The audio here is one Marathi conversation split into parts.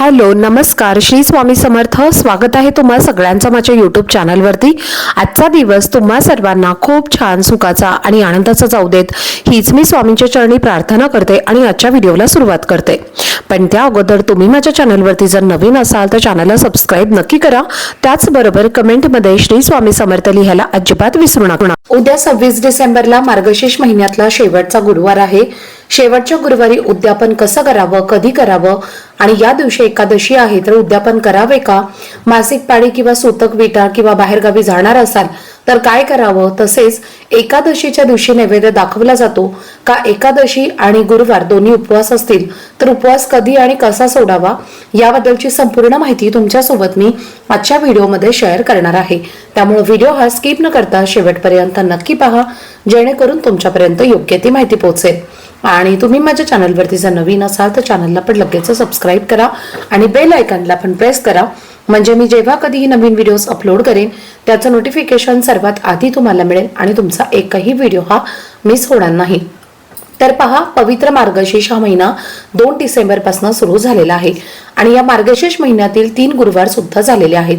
हॅलो नमस्कार. श्री स्वामी समर्थ. स्वागत आहे तुम्हा सगळ्यांचं माझ्या यूट्यूब चॅनलवरती आजचा दिवस तुम्हा सर्वांना खूप छान सुखाचा आणि आनंदाचा जाऊ देत. हीच मी स्वामींच्या चरणी प्रार्थना करते आणि आजच्या व्हिडिओला सुरुवात करते. पण त्या अगोदर तुम्ही माझ्या चॅनलवरती जर नवीन असाल तर चॅनलला सबस्क्राईब नक्की करा. त्याचबरोबर कमेंटमध्ये श्री स्वामी समर्थ लिहायला अजिबात विसरू नका. उद्या सव्वीस डिसेंबरला मार्गशीर्ष महिन्यातला शेवटचा गुरुवार आहे. शेवटच्या गुरुवारी उद्यापन कसं करावं कधी करावं आणि या दिवशी एकादशी आहे तर उद्यापन करावे का? मासिक पाळी किंवा सूतक विटा किंवा बाहेरगावी जाणार असाल तर काय करावं? तसेच एकादशीच्या दिवशी नैवेद्य दाखवला जातो का? एकादशी आणि गुरुवार दोन्ही उपवास असतील तर उपवास कधी आणि कसा सोडावा? याबद्दलची संपूर्ण माहिती तुमच्यासोबत मी आजच्या व्हिडिओमध्ये शेअर करणार आहे. त्यामुळे व्हिडिओ हा स्किप न करता शेवटपर्यंत नक्की पहा जेणेकरून तुमच्यापर्यंत योग्य ती माहिती पोहोचेल. आणि तुम्ही माझ्या चॅनलवरती जर नवीन असाल तर चॅनलला पण लगेच सबस्क्राईब करा आणि बेल आयकनला पण प्रेस करा. म्हणजे मी जेव्हा कधीही नवीन व्हिडिओज अपलोड करेन त्याचं नोटिफिकेशन सर्वात आधी तुम्हाला मिळेल आणि तुमचा एकही व्हिडिओ हा मिस होणार नाही. तर पहा पवित्र मार्गशीर्ष हा महिना दोन डिसेंबरपासून सुरू झालेला आहे. आणि या मार्गशीर्ष महिन्यातील तीन गुरुवार सुद्धा झालेले आहेत.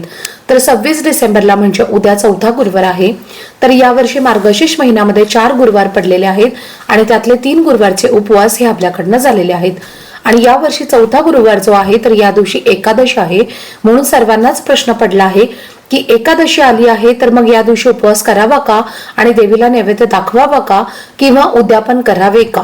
तर सव्वीस डिसेंबरला म्हणजे उद्या चौथा गुरुवार आहे. तर यावर्षी मार्गशीर्ष महिन्यामध्ये चार गुरुवार पडलेले आहेत आणि त्यातले तीन गुरुवारचे उपवास हे आपल्याकडनं झालेले आहेत. आणि यावर्षी चौथा गुरुवार जो आहे तर या दिवशी एकादशी आहे. म्हणून सर्वांनाच प्रश्न पडला आहे की एकादशी आली आहे तर मग या दिवशी उपवास करावा का? आणि देवीला नैवेद्य दाखवावा का? किंवा उद्यापन करावे का?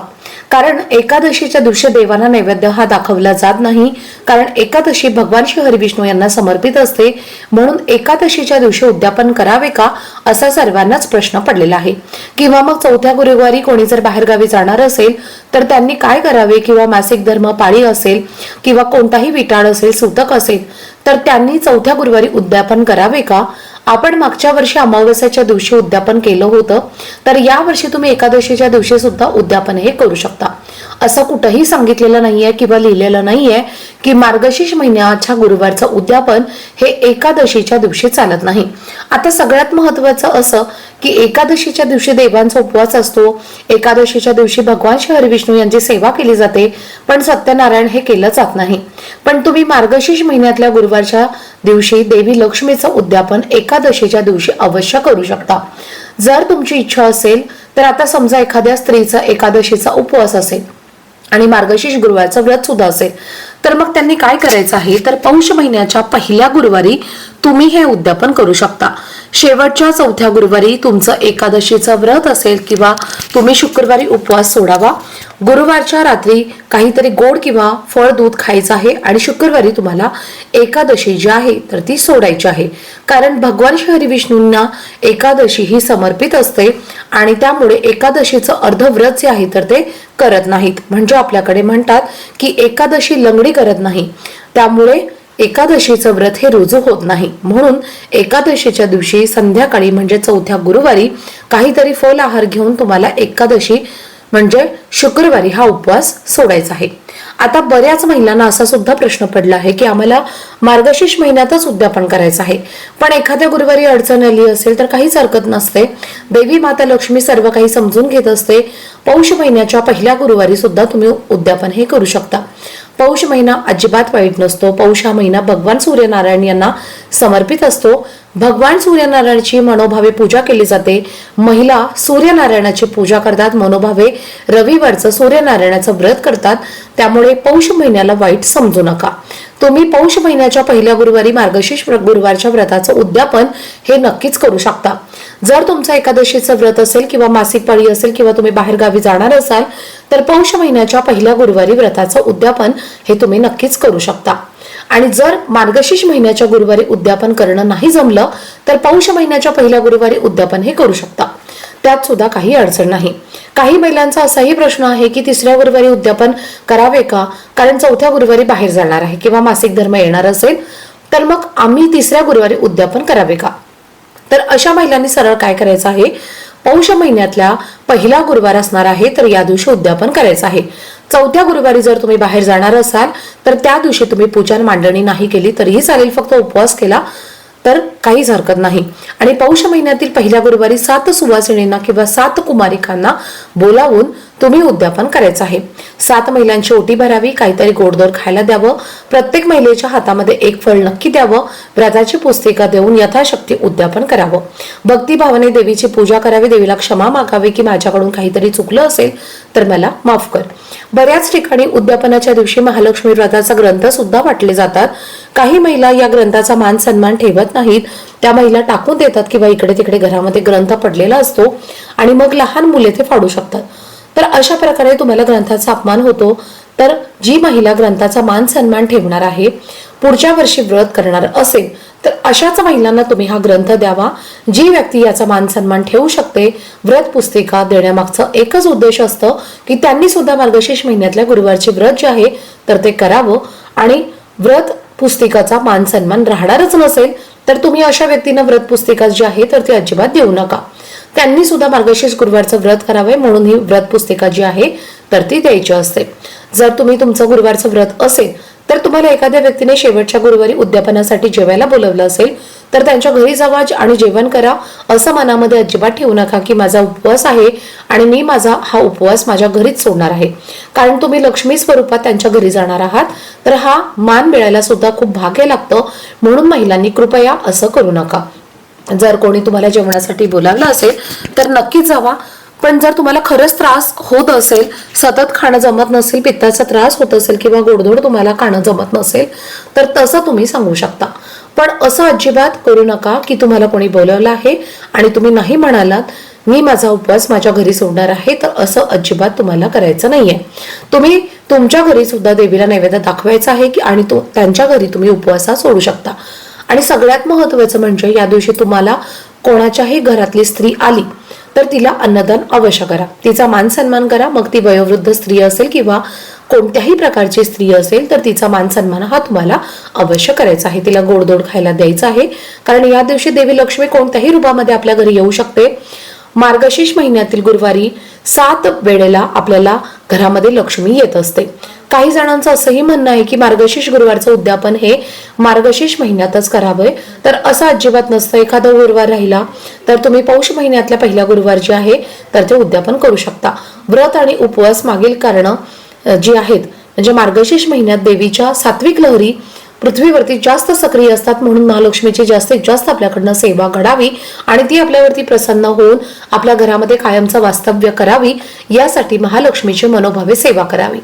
कारण एकादशीच्या दिवशी देवांना नैवेद्य हा दाखवला जात नाही. कारण एकादशी भगवान श्री हरिविष्णू यांना समर्पित असते. म्हणून एकादशीच्या दिवशी उद्यापन करावे का? असा सर्वांनाच प्रश्न पडलेला आहे. किंवा मग चौथ्या गुरुवारी कोणी जर बाहेरगावी जाणार असेल तर त्यांनी काय करावे? किंवा मासिक धर्म पाळी असेल किंवा कोणताही विटाळ असेल सूतक असेल तर त्यांनी चौथ्या गुरुवारी उद्यापन करावे का? आपण मागच्या वर्षी अमावस्याच्या दिवशी उद्यापन केलं होतं तर या वर्षी तुम्ही एकादशीच्या दिवशी सुद्धा उद्यापन हे करू शकता. असं कुठंही सांगितलेलं नाहीये किंवा लिहिलेलं नाहीये की मार्गशीर्ष महिन्याच्या गुरुवारचं उद्यापन हे एकादशीच्या दिवशी चालत नाही. आता सगळ्यात महत्वाचं असं की एकादशीच्या दिवशी देवांचा उपवास असतो. एकादशीच्या दिवशी भगवान श्री विष्णू यांची सेवा केली जाते पण सत्यनारायण हे केलं जात नाही. पण तुम्ही मार्गशीर्ष महिन्यातल्या गुरुवारच्या दिवशी देवी लक्ष्मीचं उद्यापन एकादशीच्या दिवशी अवश्य करू शकता. जर तुमची इच्छा असेल तर आता समजा एखाद्या स्त्रीचा एकादशीचा उपवास असेल आणि मार्गशीर्ष गुरुवारचं व्रत सुद्धा असेल. तर मग त्यांनी काय करायचं आहे? तर पौष महिन्याच्या पहिल्या गुरुवारी तुम्ही हे उद्यापन करू शकता. शेवटच्या चौथ्या गुरुवारी तुमचं एकादशीचं व्रत असेल किंवा तुम्ही शुक्रवारी उपवास सोडावा. गुरुवारच्या रात्री काहीतरी गोड किंवा फळ दूध खायचं आहे आणि शुक्रवारी तुम्हाला एकादशी जी आहे तर ती सोडायची आहे. कारण भगवान श्री हरिविष्णूंना एकादशी ही समर्पित असते आणि त्यामुळे एकादशीचं अर्ध व्रत जे आहे तर ते करत नाहीत. म्हणजे आपल्याकडे म्हणतात की एकादशी लंगडी करत नाही. त्यामुळे एकादशीचं व्रत हे रुजू होत नाही. म्हणून एकादशीच्या दिवशी संध्याकाळी म्हणजे चौथ्या गुरुवारी काहीतरी फल आहार घेऊन तुम्हाला एकादशी म्हणजे शुक्रवारी हा उपवास सोडायचा आहे. आता बऱ्याच महिलांना असा सुद्धा प्रश्न पडला आहे की आम्हाला मार्गशीर्ष महिन्यातच उद्यापन करायचं आहे. पण एखाद्या गुरुवारी अडचण आली असेल तर काहीच हरकत नसते. देवी माता लक्ष्मी सर्व काही समजून घेत असते. पौष महिन्याच्या पहिल्या गुरुवारी सुद्धा तुम्ही उद्यापन हे करू शकता. पौष महिना अजिबात वाईट नसतो. पौष हा महिना भगवान सूर्यनारायण यांना समर्पित असतो. भगवान सूर्यनारायणाची मनोभावे पूजा केली जाते. महिला सूर्यनारायणाची पूजा करतात. मनोभावे रविवारचं सूर्यनारायणाचं व्रत करतात. त्यामुळे पौष महिन्याला वाईट समजू नका. तुम्ही पौष महिन्याच्या पहिल्या गुरुवारी मार्गशीर्ष गुरुवारच्या व्रताचं उद्यापन हे नक्कीच करू शकता. जर तुमचं एकादशीचं व्रत असेल किंवा मासिक पाळी असेल किंवा तुम्ही बाहेर गावी जाणार असाल तर पौष महिन्याच्या पहिल्या गुरुवारी व्रताचं उद्यापन हे तुम्ही नक्कीच करू शकता. आणि जर मार्गशीर्ष महिन्याच्या गुरुवारी उद्यापन करणं नाही जमलं तर पौष महिन्याच्या पहिल्या गुरुवारी उद्यापन हे करू शकता. त्यात सुद्धा काही अडचण नाही. काही महिलांचा असाही प्रश्न आहे की तिसऱ्या गुरुवारी उद्यापन करावे का? कारण चौथ्या गुरुवारी बाहेर जाणार आहे किंवा मासिक धर्म येणार असेल तर मग आम्ही तिसऱ्या गुरुवारी उद्यापन करावे का? तर अशा महिलांनी सरळ काय करायचं आहे? पौष महिन्यातल्या पहिला गुरुवार असणार आहे तर या दिवशी उद्यापन करायचं आहे. चौथ्या गुरुवारी जर तुम्ही बाहेर जाणार असाल तर त्या दिवशी तुम्ही पूजन मांडणी नाही केली तरीही चालेल फक्त उपवास केला. तर काहीच हरकत नाही. आणि पौष महिन्यातील पहिल्या गुरुवारी सात सुवासिनींना किंवा सात कुमारिकांना बोलावून तुम्ही उद्यापन करायचं आहे. सात महिलांची ओटी भरावी काहीतरी गोडदोर खायला द्यावं प्रत्येक महिलेच्या हातामध्ये एक फळ नक्की द्यावं व्रताची पुस्तिका देऊन यथाशक्ती उद्यापन करावं. भक्तिभावाने देवीची पूजा करावी देवीला क्षमा मागावी की माझ्याकडून काहीतरी चुकलं असेल तर मला माफ कर. बऱ्याच ठिकाणी उद्यापनाच्या दिवशी महालक्ष्मी व्रताचा ग्रंथ सुद्धा वाटले जातात. काही महिला या ग्रंथाचा मान सन्मान ठेवत नाहीत. त्या महिला टाकून देतात किंवा इकडे तिकडे घरामध्ये ग्रंथ पडलेला असतो आणि मग लहान मुले ते फाडू शकतात. तर अशा प्रकारे तुम्हाला ग्रंथाचा अपमान होतो. तर जी महिला ग्रंथाचा मान सन्मान ठेवणार आहे पुढच्या वर्षी व्रत करणार असेल तर अशाच महिलांना तुम्ही हा ग्रंथ द्यावा. जी व्यक्ती याचा मान सन्मान ठेवू शकते व्रत पुस्तिका देण्यामागचं एकच उद्देश असतं की त्यांनी सुद्धा मार्गशीर्ष महिन्यातल्या गुरुवारचे व्रत जे आहे तर ते करावं. आणि व्रत पुस्तिकाचा मान सन्मान राहणारच नसेल तर तुम्ही अशा व्यक्तींना व्रत पुस्तिका जी आहे तर ती अजिबात देऊ नका. त्यांनी सुद्धा मार्गशीर्ष गुरुवारचं व्रत करावे म्हणून ही व्रत पुस्तिका जी आहे तर ती द्यायची असते. जर तुम्ही तुमचं गुरुवारचं व्रत असेल तर तुम्हाला एखाद्या व्यक्तीने शेवटच्या गुरुवारी उद्यापनासाठी जेवायला बोलवलं असेल तर त्यांच्या घरी जावा आणि जेवण करा असं मनामध्ये अजिबात ठेवू नका की माझा उपवास आहे आणि मी माझा हा उपवास माझ्या घरीच सोडणार आहे. कारण तुम्ही लक्ष्मी स्वरूपात त्यांच्या घरी जाणार आहात तर हा मान मिळायला सुद्धा खूप भाग्य लागतं म्हणून महिलांनी कृपया असं करू नका. जर कोणी तुम्हाला जेवणासाठी बोलावलं असेल तर नक्कीच जावा. पण जर तुम्हाला खरंच त्रास होत असेल सतत खाणं जमत नसेल पित्ताचा त्रास होत असेल किंवा गोडधोड तुम्हाला खाणं जमत नसेल तर तसं तुम्ही सांगू शकता. पण असं अजिबात करू नका की तुम्हाला कोणी बोलवलं आहे आणि तुम्ही नाही म्हणालात मी माझा उपवास माझ्या घरी सोडणार आहे तर असं अजिबात तुम्हाला करायचं नाहीये. तुम्ही तुमच्या घरी सुद्धा देवीला नैवेद्य दाखवायचा आहे की आणि तो त्यांच्या घरी तुम्ही उपवासा सोडू शकता. आणि सगळ्यात महत्वाचं म्हणजे या दिवशी तुम्हाला कोणाच्याही घरातली स्त्री आली तर तिला अन्नदान अवश्य करा. तिचा मान सन्मान करा. मग ती वयोवृद्ध स्त्री असेल किंवा कोणत्याही प्रकारची स्त्री असेल तर तिचा मान सन्मान हा तुम्हाला अवश्य करायचा आहे. तिला गोडदोड खायला द्यायचा आहे. कारण या दिवशी देवी लक्ष्मी कोणत्याही रूपामध्ये आपल्या घरी येऊ शकते. मार्गशीर्ष महिन्यातील गुरुवारी सात वेळेला आपल्याला घरामध्ये लक्ष्मी येत असते. काही जणांचं असंही म्हणणं आहे की मार्गशीर्ष गुरुवारचं उद्यापन हे मार्गशीर्ष महिन्यातच करावंय तर असं अजिबात नसतं. एखादा गुरुवार राहिला तर तुम्ही पौष महिन्यातल्या पहिल्या गुरुवार जे आहे तर ते उद्यापन करू शकता. व्रत आणि उपवास मागील कारण जी आहेत म्हणजे मार्गशीर्ष महिन्यात देवीच्या सात्विक लहरी पृथ्वीवरती जास्त सक्रिय असतात म्हणून महालक्ष्मीची जास्तीत जास्त आपल्याकडनं सेवा घडावी आणि ती आपल्यावरती प्रसन्न होऊन आपल्या घरामध्ये कायमचं वास्तव्य करावी यासाठी महालक्ष्मीची मनोभावे सेवा करावी.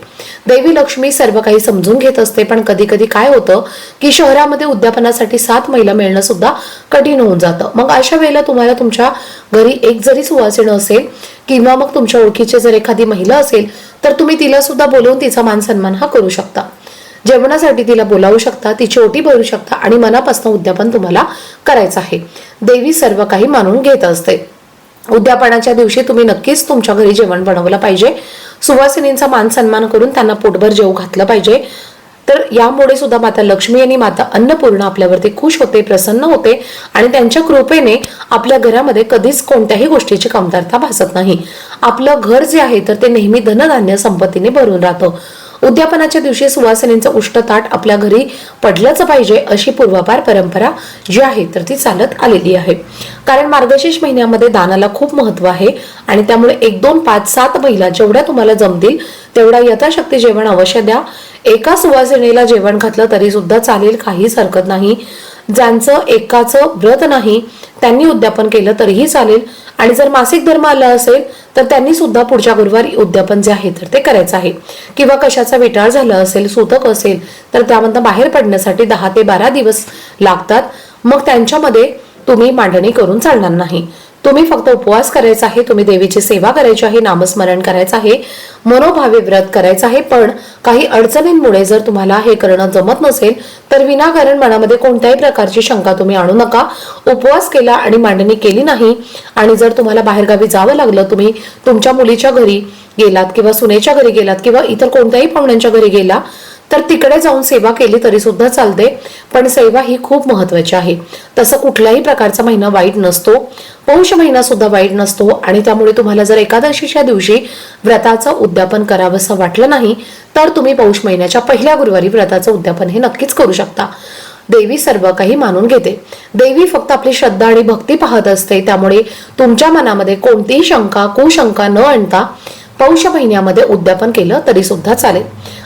देवी लक्ष्मी सर्व काही समजून घेत असते पण कधी कधी काय होतं की शहरामध्ये उद्यापनासाठी सात महिला मिळणं सुद्धा कठीण होऊन जातं. मग अशा वेळेला तुम्हाला तुमच्या घरी एक जरी सुवासिन असेल किंवा मग तुमच्या ओळखीचे जर एखादी महिला असेल तर तुम्ही तिला सुद्धा बोलवून तिचा मान सन्मान हा करू शकता. जेवणासाठी तिला बोलावू शकता तिची ओटी भरू शकता आणि मनापासून उद्यापन तुम्हाला करायचं आहे. देवी सर्व काही मानून घेत असते. उद्यापनाच्या दिवशी तुम्ही नक्कीच तुमच्या घरी जेवण बनवलं पाहिजे. सुवासिनींचा मान सन्मान करून त्यांना पोटभर जेव घातलं पाहिजे. तर यामुळे सुद्धा माता लक्ष्मी आणि माता अन्नपूर्णा आपल्यावरती खुश होते प्रसन्न होते आणि त्यांच्या कृपेने आपल्या घरामध्ये कधीच कोणत्याही गोष्टीची कमतरता भासत नाही. आपलं घर जे आहे तर ते नेहमी धनधान्य संपत्तीने भरून राहतं. उद्यापनाच्या दिवशी सुवासिनींचं उष्टताट आपल्या घरी पडलंच पाहिजे अशी पूर्वापार परंपरा जी आहे तर ती चालत आलेली आहे. कारण मार्गशीर्ष महिन्यामध्ये दानाला खूप महत्त्व आहे आणि त्यामुळे एक दोन पाच सात महिला जेवढ्या तुम्हाला जमतील तेवढा यथाशक्ती जेवण अवश्य द्या. एका सुवासिनीला जेवण घातलं तरी सुद्धा चालेल काहीच हरकत नाही. ज्यांचं एकाचं व्रत नाही त्यांनी उद्यापन केलं तरीही चालेल. आणि जर मासिक धर्म आला असेल तर त्यांनी सुद्धा पुढच्या गुरुवारी उद्यापन जे आहे तर ते करायचं आहे. किंवा कशाचा विटाळ झाला असेल सुतक असेल तर त्यामधनं बाहेर पडण्यासाठी दहा ते बारा दिवस लागतात. मग त्यांच्यामध्ये तुम्ही मांडणी करून चालणार नाही. तुम्ही फक्त उपवास करायचा आहे तुम्ही देवीची सेवा करायची आहे नामस्मरण करायचं आहे मनोभावे व्रत करायचं आहे पण काही अडचणींमुळे जर तुम्हाला हे करणं जमत नसेल तर विनाकारण मनामध्ये कोणत्याही प्रकारची शंका तुम्ही आणू नका. उपवास केला आणि मांडणी केली नाही आणि जर तुम्हाला बाहेरगावी जावं लागलं तुम्ही तुमच्या मुलीच्या घरी गेलात किंवा सुनेच्या घरी गेलात किंवा इतर कोणत्याही पाहुण्यांच्या घरी गेला तर तिकडे जाऊन सेवा केली तरी सुद्धा चालते पण सेवा ही खूप महत्वाची आहे. तसं कुठल्याही प्रकारचा महिना वाईट नसतो पौष महिना सुद्धा वाईट नसतो आणि त्यामुळे तुम्हाला जर एकादशीच्या दिवशी व्रताचं उद्यापन करावंसं वाटलं नाही तर तुम्ही पौष महिन्याच्या पहिल्या गुरुवारी व्रताचं उद्यापन हे नक्कीच करू शकता. देवी सर्व काही मानून घेते. देवी फक्त आपली श्रद्धा आणि भक्ती पाहत असते त्यामुळे तुमच्या मनामध्ये कोणतीही शंका कुशंका न आणता पौष महिन्यामध्ये उद्यापन केलं तरी सुद्धा चालेल.